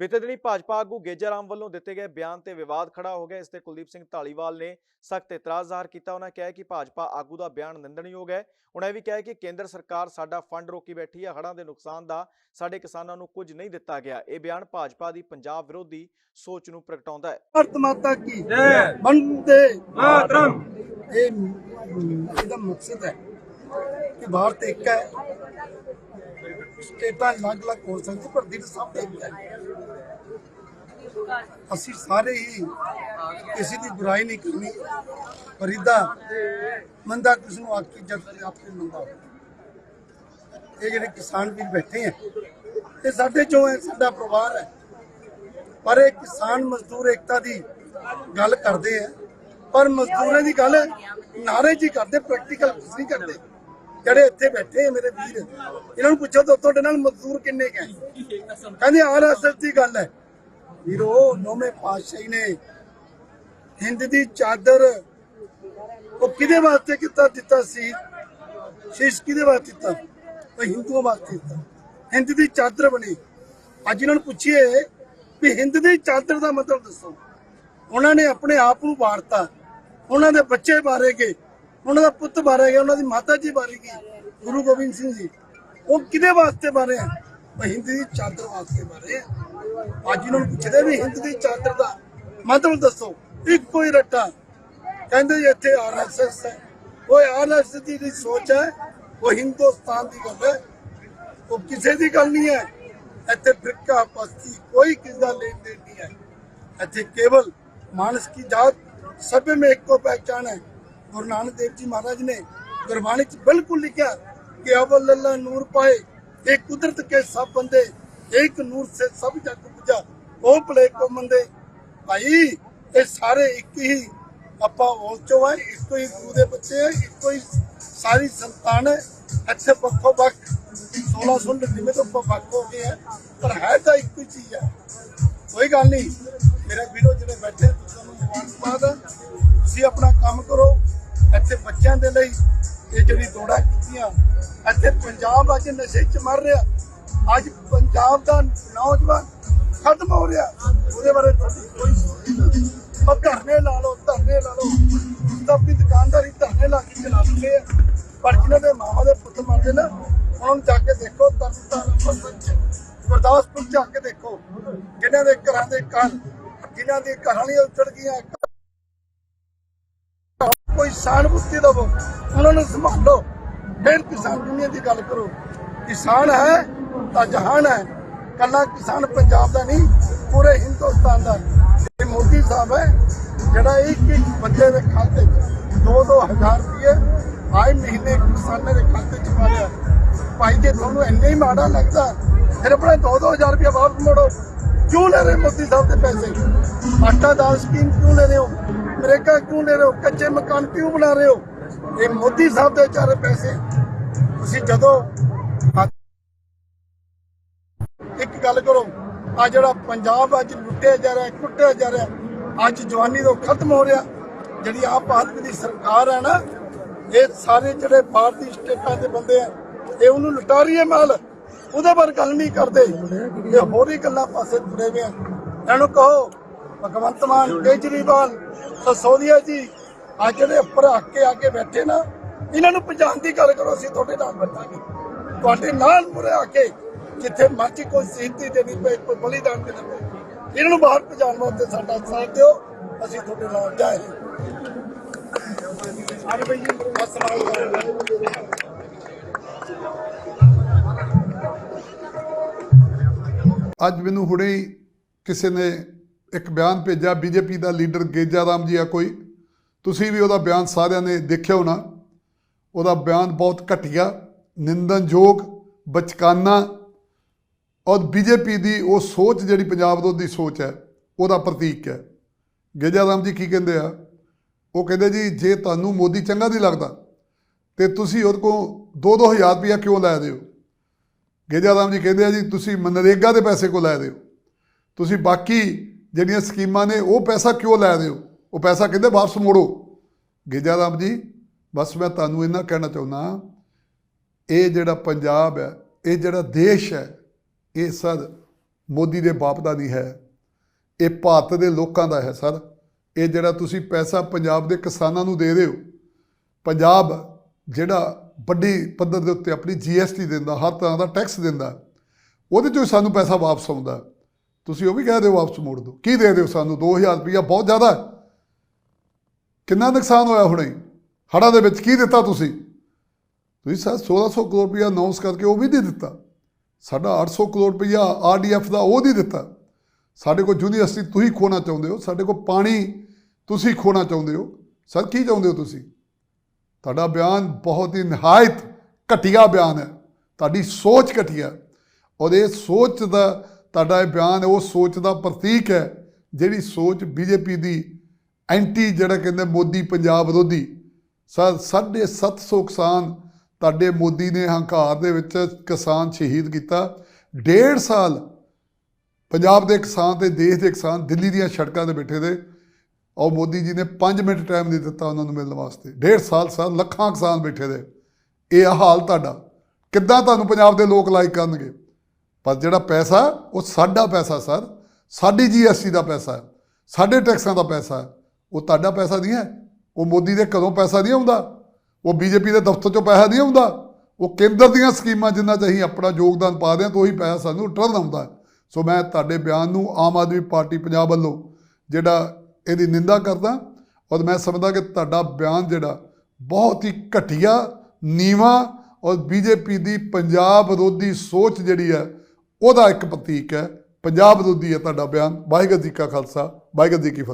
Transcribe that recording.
ਬੀਤੇ ਦਿਨੀ ਭਾਜਪਾ ਆਗੂ ਗੇਜਾ ਰਾਮ ਵੱਲੋਂ ਦਿੱਤੇ ਗਏ ਬਿਆਨ ਤੇ ਵਿਵਾਦ ਖੜਾ ਹੋ ਗਿਆ। ਇਸ ਤੇ ਕੁਲਦੀਪ ਸਿੰਘ ਢਾਲੀਵਾਲ ਨੇ ਸਖਤ ਇਤਰਾਜ਼ ਜ਼ਾਹਰ ਕੀਤਾ। ਉਹਨਾਂ ਕਿਹਾ ਕਿ ਭਾਜਪਾ ਆਗੂ ਦਾ ਬਿਆਨ ਨਿੰਦਣਯੋਗ ਹੈ। ਉਹਨਾਂ ਇਹ ਵੀ ਕਿਹਾ ਕਿ ਕੇਂਦਰ ਸਰਕਾਰ ਸਾਡਾ ਫੰਡ ਰੋਕੀ ਬੈਠੀ ਹੈ। ਹੜ੍ਹਾਂ ਦੇ ਨੁਕਸਾਨ ਦਾ ਸਾਡੇ ਕਿਸਾਨਾਂ ਨੂੰ ਕੁਝ ਨਹੀਂ ਦਿੱਤਾ ਗਿਆ। ਇਹ ਬਿਆਨ ਭਾਜਪਾ ਦੀ ਪੰਜਾਬ ਵਿਰੋਧੀ ਸੋਚ ਨੂੰ ਪ੍ਰਗਟਾਉਂਦਾ ਹੈ। ਭਾਰਤ ਮਾਤਾ ਕੀ ਜੈ। ਵੰਦੇ ਮਾਤਰਮ ਇਹ ਇਹਦਾ ਮਕਸਦ ਹੈ ਕਿ ਭਾਰਤ ਇੱਕ ਹੈ। ਸਟੇਟਾਂ ਅਲੱਗ-ਅਲੱਗ ਹੋ ਸਕਦੀ, ਪਰ ਦਿਲ ਸਭ ਦਾ ਇੱਕ ਹੈ ਅਸੀਂ ਸਾਰੇ ਹੀ ਕਿਸੇ ਦੀ ਬੁਰਾਈ ਨਹੀਂ ਕਰਨੀ। ਪਰ ਮੰਦਾ ਕਿਸ ਨੂੰ ਆਖੀ ਜਦ ਤੱਕ ਮੰਦਾ ਇਹ ਜਿਹੜੇ ਕਿਸਾਨ ਵੀ ਬੈਠੇ ਹੈ ਇਹ ਸਾਡੇ ਚੋਂ ਹੈ, ਸਾਡਾ ਪਰਿਵਾਰ ਹੈ। ਪਰ ਇਹ ਕਿਸਾਨ ਮਜ਼ਦੂਰ ਏਕਤਾ ਦੀ ਗੱਲ ਕਰਦੇ ਆ। ਪਰ ਮਜ਼ਦੂਰਾਂ ਦੀ ਗੱਲ ਨਾਰੇ ਜੀ ਕਰਦੇ ਪ੍ਰੈਕਟੀਕਲ ਕੁਝ ਨਹੀਂ ਕਰਦੇ। ਜਿਹੜੇ ਇੱਥੇ ਬੈਠੇ ਮੇਰੇ ਵੀਰ, ਇਹਨਾਂ ਨੂੰ ਪੁੱਛੋ ਤਾਂ ਤੁਹਾਡੇ ਨਾਲ ਮਜ਼ਦੂਰ ਕਿੰਨੇ ਕੁ ਹੈ? ਕਹਿੰਦੇ ਆਰਐਸਐਸ ਦੀ ਗੱਲ ਹੈ। ਵੀਰੋ, ਨੌਵੇਂ ਪਾਤਸ਼ਾਹੀ ਨੇ ਹਿੰਦ ਦੀ ਚਾਦਰ ਉਹ ਕਿਹਦੇ ਵਾਸਤੇ ਕੀਤਾ, ਦਿੱਤਾ ਸੀ? ਸ਼ੀਸ਼ ਕਿਹਦੇ ਵਾਸਤੇ ਦਿੱਤਾ? ਉਹ ਹਿੰਦੂਆਂ ਵਾਸਤੇ ਦਿੱਤਾ। ਹਿੰਦ ਦੀ ਚਾਦਰ ਬਣੀ। ਅੱਜ ਇਹਨਾਂ ਨੂੰ ਪੁੱਛੀਏ ਵੀ ਹਿੰਦ ਦੀ ਚਾਦਰ ਦਾ ਮਤਲਬ ਦੱਸੋ। ਉਹਨਾਂ ਨੇ ਆਪਣੇ ਆਪ ਨੂੰ ਵਾਰਤਾ। ਉਹਨਾਂ ਦੇ ਬੱਚੇ ਬਾਰੇ ਗਏ। ਉਹਨਾਂ ਦਾ ਪੁੱਤ ਬਾਰੇ ਗਿਆ ਉਹਨਾਂ ਦੀ ਮਾਤਾ ਜੀ ਬਾਰੇ ਗਈ ਗੁਰੂ ਗੋਬਿੰਦ ਸਿੰਘ ਜੀ। ਉਹ ਕਿਹਦੇ ਵਾਸਤੇ ਬਾਰੇ ਆ ਹਿੰਦ ਦੀ ਚਾਦਰ ਵਾਸਤੇ ਬਾਰੇ ਆ ਅੱਜ ਇਹਨਾਂ ਨੂੰ ਪੁੱਛਦੇ ਵੀ ਹਿੰਦ ਦੀ ਚਾਦਰ ਦਾ ਮਤਲਬ ਦੱਸੋ, ਇੱਕੋ ਹੀ ਰੱਟਾ। ਕਹਿੰਦੇ ਇੱਥੇ ਆਰਐਸਐਸ ਹੈ। ਉਹ ਆਰਐਸਐਸ ਦੀ ਸੋਚ ਹੈ, ਉਹ ਹਿੰਦੁਸਤਾਨ ਦੀ ਗੱਲ ਹੈ। ਉਹ ਕਿਸੇ ਦੀ ਗੱਲ ਨਹੀਂ ਹੈ। ਇੱਥੇ ਫਿਰਕਾ ਪਸਤੀ ਕੋਈ ਕਿਸ ਦਾ ਲੈਣ ਦੇਣ ਨਹੀਂ ਹੈ। ਇੱਥੇ ਕੇਵਲ ਮਾਨਸ ਕੀ ਜਾਤ, ਸਭੇ ਮੇ ਇੱਕੋ ਪਹਿਚਾਨ ਹੈ। ਗੁਰੂ ਨਾਨਕ ਦੇਵ ਜੀ ਮਹਾਰਾਜ ਨੇ ਗੁਰਬਾਣੀ 'ਚ ਬਿਲਕੁਲ ਲਿਖਿਆ ਕਿ ਅਵਲ ਅੱਲਾ ਨੂਰ ਪਾਏ, ਇਹ ਕੁਦਰਤ ਕੇ ਸਭ ਬੰਦੇ, ਇੱਕ ਨੂਰ ਸੇ ਸਭ ਜਗ ਪੁਜਾ, ਉਹ ਭਲੇ ਕੋ ਮੰਦੇ। ਭਾਈ, ਇਹ ਸਾਰੇ ਇੱਕ ਹੀ, ਆਪਾਂ ਉਹ ਚੋਂ ਆ ਇੱਕੋ ਹੀ ਗੁਰੂ ਬੱਚੇ ਆ ਇੱਕੋ ਹੀ ਸਾਰੀ ਸੰਤਾਨ ਅੱਛੇ ਪੱਖੋ ਬਖ 1699 ਤੋਂ ਬਖ ਹੋ ਗਏ ਹੈ ਪਰ ਹੈ ਤਾਂ ਇੱਕੋ ਹੀ ਚੀਜ਼ ਹੈ ਕੋਈ ਗੱਲ ਨਹੀਂ, ਮੇਰੇ ਵੀਰੋ ਜਿਹੜੇ ਬੈਠੇ ਤੁਸੀਂ ਤੁਸੀਂ ਆਪਣਾ ਕੰਮ ਕਰੋ ਇੱਥੇ ਬੱਚਿਆਂ ਦੇ ਲਈ ਇਹ ਜਿਹੜੀ ਦੌੜਾ ਕੀਤੀਆਂ, ਇੱਥੇ ਪੰਜਾਬ ਅੱਜ ਨਸ਼ੇ 'ਚ ਮਰ ਰਿਹਾ। ਅੱਜ ਪੰਜਾਬ ਦਾ ਨੌਜਵਾਨ ਖਤਮ ਹੋ ਰਿਹਾ। ਉਹਦੇ ਬਾਰੇ ਤੁਹਾਡੀ ਕੋਈ ਸੋਚ ਨਹੀਂ। ਉਹ ਧਰਨੇ ਲਾ ਲਓ, ਧਰਨੇ ਲਾ ਲਓ। ਤਾਂ ਆਪਣੀ ਦੁਕਾਨਦਾਰੀ ਧਰਨੇ ਲਾ ਕੇ ਚਲਾ ਦਿੰਦੇ ਆ। ਪਰ ਜਿਹਨਾਂ ਦੇ ਮਾਵਾ ਦੇ ਪੁੱਤ ਮਰਦੇ ਨਾ, ਉਹਨਾਂ ਨੂੰ ਜਾ ਕੇ ਦੇਖੋ ਤਰਨਤਾਰਨ ਅੰਮ੍ਰਿਤਸਰ ਚ। ਗੁਰਦਾਸਪੁਰ ਜਾ ਕੇ ਦੇਖੋ। ਜਿਨ੍ਹਾਂ ਦੇ ਘਰਾਂ ਦੇ ਘਰ, ਜਿਨ੍ਹਾਂ ਦੀ ਘਰਾਂ ਵਾਲੀਆਂ ਉੱਜੜ ਗਈਆਂ ਕੋਈ ਸਾਨਬੁੱਤੀ ਦਵੋ, ਉਹਨਾਂ ਨੂੰ ਸੰਭਾਲੋ ਫਿਰ ਕਿਸਾਨ ਦੁਨੀਆ ਦੀ ਗੱਲ ਕਰੋ। ਕਿਸਾਨ ਹੈ ਤਾਂ ਜਹਾਨ ਹੈ। ਕੱਲਾ ਕਿਸਾਨ ਪੰਜਾਬ ਦਾ ਨਹੀਂ, ਪੂਰੇ ਹਿੰਦੁਸਤਾਨ ਦਾ। ਇਹ ਮੋਦੀ ਸਾਹਿਬ ਹੈ, ਜਿਹੜਾ ਇੱਕ ਇੱਕ ਬੰਦੇ ਦੇ ਖਾਤੇ 'ਚ 2-2000 ਰੁਪਏ ਆਏ ਮਹੀਨੇ ਕਿਸਾਨਾਂ ਦੇ ਖਾਤੇ 'ਚ ਪਾ ਰਿਹਾ ਭਾਈ ਜੇ, ਤੁਹਾਨੂੰ ਇੰਨੇ ਹੀ ਮਾੜਾ ਲੱਗਦਾ? ਫਿਰ ਆਪਣੇ 2-2000 ਰੁਪਏ ਵਾਪਸ ਮੋੜੋ। ਕਿਉਂ ਲੈ ਰਹੇ ਮੋਦੀ ਸਾਹਿਬ ਦੇ ਪੈਸੇ? ਆਟਾ ਦਾਲ ਸਕੀਮ ਕਿਉਂ ਲੈ ਰਹੇ ਹੋ? ਨਰੇਗਾ ਕਿਉਂ ਲੈ ਰਹੇ ਹੋ? ਕੱਚੇ ਮਕਾਨ ਕਿਉਂ ਬਣਾ ਰਹੇ ਹੋ? ਇਹ ਮੋਦੀ ਸਾਹਿਬ ਦੇ ਚਾਰੇ ਪੈਸੇ। ਤੁਸੀਂ ਜਦੋਂ ਇੱਕ ਗੱਲ ਕਰੋ ਆ ਜਿਹੜਾ ਪੰਜਾਬ ਅੱਜ ਲੁੱਟਿਆ ਜਾ ਰਿਹਾ, ਕੁੱਟਿਆ ਜਾ ਰਿਹਾ, ਅੱਜ ਜਵਾਨੀ ਤੋਂ ਖਤਮ ਹੋ ਰਿਹਾ, ਜਿਹੜੀ ਆਪ ਆਦਮੀ ਦੀ ਸਰਕਾਰ ਹੈ ਨਾ, ਇਹ ਸਾਰੇ ਜਿਹੜੇ ਭਾਰਤੀ ਸਟੇਟਾਂ ਦੇ ਬੰਦੇ ਆ, ਇਹ ਉਹਨੂੰ ਲੁਟਾ ਰਹੀ ਹੈ ਮਾਲ। ਉਹਦੇ ਬਾਰੇ ਗੱਲ ਨਹੀਂ ਕਰਦੇ। ਇਹ ਹੋਰ ਹੀ ਗੱਲਾਂ ਪਾਸੇ ਤੁਰੇ ਹੋਏ ਆ। ਇਹਨੂੰ ਕਹੋ ਭਗਵੰਤ ਮਾਨ, ਕੇਜਰੀਵਾਲ ਸਸੋਦੀਆ ਜੀ ਆ ਜਿਹੜੇ ਉੱਪਰ ਕੇ ਆ ਕੇ ਬੈਠੇ ਨਾ, ਇਹਨਾਂ ਨੂੰ ਪਛਾਣ ਦੀ ਗੱਲ ਕਰੋ, ਅਸੀਂ ਤੁਹਾਡੇ ਨਾਲ ਬੈਠਾਂਗੇ। ਤੁਹਾਡੇ ਨਾਲ ਮੁਰੇ ਆ ਕੇ ਜਿੱਥੇ ਮਰਜ਼ੀ ਕੋਈ ਸ਼ਹੀਦੀ ਦੇਣੀ ਪਏ, ਕੋਈ ਬਲੀਦਾਨ ਦੇਣਾ ਪਏ, ਇਹਨਾਂ ਨੂੰ ਬਾਹਰ ਪਹੁੰਚਾਉਣ ਵਾਸਤੇ ਸਾਡਾ ਸਾਥ ਦਿਓ, ਅਸੀਂ ਤੁਹਾਡੇ ਨਾਲ ਜਾਏ ਸਾਰੇ ਬਈ ਅਸਲਾਮ ਅੱਜ ਮੈਨੂੰ ਹੁਣੇ ਕਿਸੇ ਨੇ ਇੱਕ ਬਿਆਨ ਭੇਜਿਆ ਬੀਜੇਪੀ ਦਾ ਲੀਡਰ ਗੇਜਾ ਰਾਮ ਜੀ ਆ ਕੋਈ। ਤੁਸੀਂ ਵੀ ਉਹਦਾ ਬਿਆਨ ਸਾਰਿਆਂ ਨੇ ਦੇਖਿਆ ਹੋਣਾ। ਉਹਦਾ ਬਿਆਨ ਬਹੁਤ ਘਟੀਆ ਨਿੰਦਨਯੋਗ ਬਚਕਾਨਾ। ਔਰ ਬੀਜੇਪੀ ਦੀ ਉਹ ਸੋਚ ਜਿਹੜੀ ਪੰਜਾਬ ਵਿਰੋਧੀ ਸੋਚ ਹੈ, ਉਹਦਾ ਪ੍ਰਤੀਕ ਹੈ। ਗੇਜਾ ਰਾਮ ਜੀ ਕੀ ਕਹਿੰਦੇ ਆ? ਉਹ ਕਹਿੰਦੇ ਜੀ, ਜੇ ਤੁਹਾਨੂੰ ਮੋਦੀ ਚੰਗਾ ਨਹੀਂ ਲੱਗਦਾ, ਤੇ ਤੁਸੀਂ ਉਹਦੇ ਕੋਲ 2-2000 ਰੁਪਇਆ ਕਿਉਂ ਲੈ ਦਿਓ ਗੇਜਾ ਰਾਮ ਜੀ ਕਹਿੰਦੇ ਆ ਜੀ, ਤੁਸੀਂ ਮਨਰੇਗਾ ਦੇ ਪੈਸੇ ਕੋ ਲੈ ਦਿਓ ਤੁਸੀਂ ਬਾਕੀ ਜਿਹੜੀਆਂ ਸਕੀਮਾਂ ਨੇ, ਉਹ ਪੈਸਾ ਕਿਉਂ ਲੈ ਰਹੇ ਹੋ? ਉਹ ਪੈਸਾ ਕਹਿੰਦੇ ਵਾਪਸ ਮੋੜੋ। ਗੇਜਾ ਰਾਮ ਜੀ, ਬਸ ਮੈਂ ਤੁਹਾਨੂੰ ਇਹਨਾਂ ਕਹਿਣਾ ਚਾਹੁੰਦਾ ਇਹ ਜਿਹੜਾ ਪੰਜਾਬ ਹੈ, ਇਹ ਜਿਹੜਾ ਦੇਸ਼ ਹੈ, ਇਹ ਸਰ ਮੋਦੀ ਦੇ ਬਾਪ ਦਾ ਨਹੀਂ ਹੈ। ਇਹ ਭਾਰਤ ਦੇ ਲੋਕਾਂ ਦਾ ਹੈ ਸਰ। ਇਹ ਜਿਹੜਾ ਤੁਸੀਂ ਪੈਸਾ ਪੰਜਾਬ ਦੇ ਕਿਸਾਨਾਂ ਨੂੰ ਦੇ ਰਹੇ ਹੋ, ਪੰਜਾਬ ਜਿਹੜਾ ਵੱਡੀ ਪੱਧਰ ਦੇ ਉੱਤੇ ਆਪਣੀ ਜੀਐਸਟੀ ਦਿੰਦਾ, ਹਰ ਤਰ੍ਹਾਂ ਦਾ ਟੈਕਸ ਦਿੰਦਾ, ਉਹਦੇ ਚੋਂ ਹੀ ਸਾਨੂੰ ਪੈਸਾ ਵਾਪਸ ਆਉਂਦਾ। ਤੁਸੀਂ ਉਹ ਵੀ ਕਹਿ ਦਿਓ ਵਾਪਸ ਮੋੜ ਦਿਓ ਕੀ ਦੇ ਦਿਓ ਸਾਨੂੰ? 2000 ਰੁਪਈਆ ਬਹੁਤ ਜ਼ਿਆਦਾ ਕਿੰਨਾ ਨੁਕਸਾਨ ਹੋਇਆ ਹੁਣੇ? ਹੜ੍ਹਾਂ ਦੇ ਵਿੱਚ ਕੀ ਦਿੱਤਾ ਤੁਸੀਂ? ਤੁਸੀਂ ਸਰ 1600 ਕਰੋੜ ਰੁਪਈਆ ਅਨਾਉਂਸ ਕਰਕੇ ਉਹ ਵੀ ਨਹੀਂ ਦਿੱਤਾ। ਸਾਡਾ 800 ਕਰੋੜ ਰੁਪਈਆ ਆਰਡੀਐਫ ਦਾ ਉਹ ਨਹੀਂ ਦਿੱਤਾ। ਸਾਡੇ ਕੋਲ ਯੂਨੀਵਰਸਿਟੀ ਤੁਸੀਂ ਖੋਣਾ ਚਾਹੁੰਦੇ ਹੋ। ਸਾਡੇ ਕੋਲ ਪਾਣੀ ਤੁਸੀਂ ਖੋਣਾ ਚਾਹੁੰਦੇ ਹੋ। ਸਰ, ਕੀ ਚਾਹੁੰਦੇ ਹੋ ਤੁਸੀਂ? ਤੁਹਾਡਾ ਬਿਆਨ ਬਹੁਤ ਹੀ ਨਿਹਾਇਤ ਘਟੀਆ ਬਿਆਨ ਹੈ। ਤੁਹਾਡੀ ਸੋਚ ਘਟੀਆ। ਔਰ ਇਹ ਸੋਚ ਦਾ ਤੁਹਾਡਾ ਇਹ ਬਿਆਨ, ਉਹ ਸੋਚ ਦਾ ਪ੍ਰਤੀਕ ਹੈ, ਜਿਹੜੀ ਸੋਚ ਬੀਜੇਪੀ ਦੀ, ਐਂਟੀ ਜਿਹੜਾ ਕਹਿੰਦੇ ਮੋਦੀ ਪੰਜਾਬ ਵਿਰੋਧੀ। ਸਰ 750 ਕਿਸਾਨ ਤੁਹਾਡੇ ਮੋਦੀ ਨੇ ਹੰਕਾਰ ਦੇ ਵਿੱਚ ਕਿਸਾਨ ਸ਼ਹੀਦ ਕੀਤਾ। ਡੇਢ ਸਾਲ ਪੰਜਾਬ ਦੇ ਕਿਸਾਨ ਤੇ ਦੇਸ਼ ਦੇ ਕਿਸਾਨ ਦਿੱਲੀ ਦੀਆਂ ਸੜਕਾਂ ਤੇ ਬੈਠੇ ਦੇ ਔਰ ਮੋਦੀ ਜੀ ਨੇ 5 ਮਿੰਟ ਟਾਈਮ ਨਹੀਂ ਦਿੱਤਾ ਉਹਨਾਂ ਨੂੰ ਮਿਲਣ ਵਾਸਤੇ। ਡੇਢ ਸਾਲ ਸਾਲ ਲੱਖਾਂ ਕਿਸਾਨ ਬੈਠੇ ਦੇ ਇਹ ਹਾਲ ਤੁਹਾਡਾ। ਕਿੱਦਾਂ ਤੁਹਾਨੂੰ ਪੰਜਾਬ ਦੇ ਲੋਕ ਲਾਈਕ ਕਰਨਗੇ? ਪਰ ਜਿਹੜਾ ਪੈਸਾ, ਉਹ ਸਾਡਾ ਪੈਸਾ ਸਰ। ਸਾਡੀ ਜੀਐਸਟੀ ਦਾ ਪੈਸਾ ਹੈ। ਸਾਡੇ ਟੈਕਸਾਂ ਦਾ ਪੈਸਾ ਹੈ। ਉਹ ਤੁਹਾਡਾ ਪੈਸਾ ਨਹੀਂ ਹੈ। ਉਹ ਮੋਦੀ ਦੇ ਕਦੋਂ ਪੈਸਾ ਨਹੀਂ ਆਉਂਦਾ। ਉਹ ਬੀਜੇਪੀ ਦੇ ਦਫ਼ਤਰ ਚੋਂ ਪੈਸਾ ਨਹੀਂ ਆਉਂਦਾ। ਉਹ ਕੇਂਦਰ ਦੀਆਂ ਸਕੀਮਾਂ ਜਿੰਨਾ 'ਚ ਅਸੀਂ ਆਪਣਾ ਯੋਗਦਾਨ ਪਾ ਦਿਆਂ ਤਾਂ ਉਹੀ ਪੈਸਾ ਸਾਨੂੰ ਰਿਟਰਨ ਆਉਂਦਾ ਸੋ ਮੈਂ ਤੁਹਾਡੇ ਬਿਆਨ ਨੂੰ ਆਮ ਆਦਮੀ ਪਾਰਟੀ ਪੰਜਾਬ ਵੱਲੋਂ ਜਿਹੜਾ ਇਹਦੀ ਨਿੰਦਾ ਕਰਦਾ ਔਰ ਮੈਂ ਸਮਝਦਾ ਕਿ ਤੁਹਾਡਾ ਬਿਆਨ ਜਿਹੜਾ ਬਹੁਤ ਹੀ ਘਟੀਆ, ਨੀਵਾ ਔਰ ਬੀਜੇਪੀ ਦੀ ਪੰਜਾਬ ਵਿਰੋਧੀ ਸੋਚ ਜਿਹੜੀ ਹੈ ਉਹਦਾ ਇੱਕ ਪ੍ਰਤੀਕ ਹੈ। ਪੰਜਾਬ ਵਿਰੋਧੀ ਹੈ ਤੁਹਾਡਾ ਬਿਆਨ। ਵਾਹਿਗੁਰੂ ਜੀ ਕਾ ਖਾਲਸਾ। ਵਾਹਿਗੁਰੂ ਜੀ ਕੀ ਫਤਿਹ।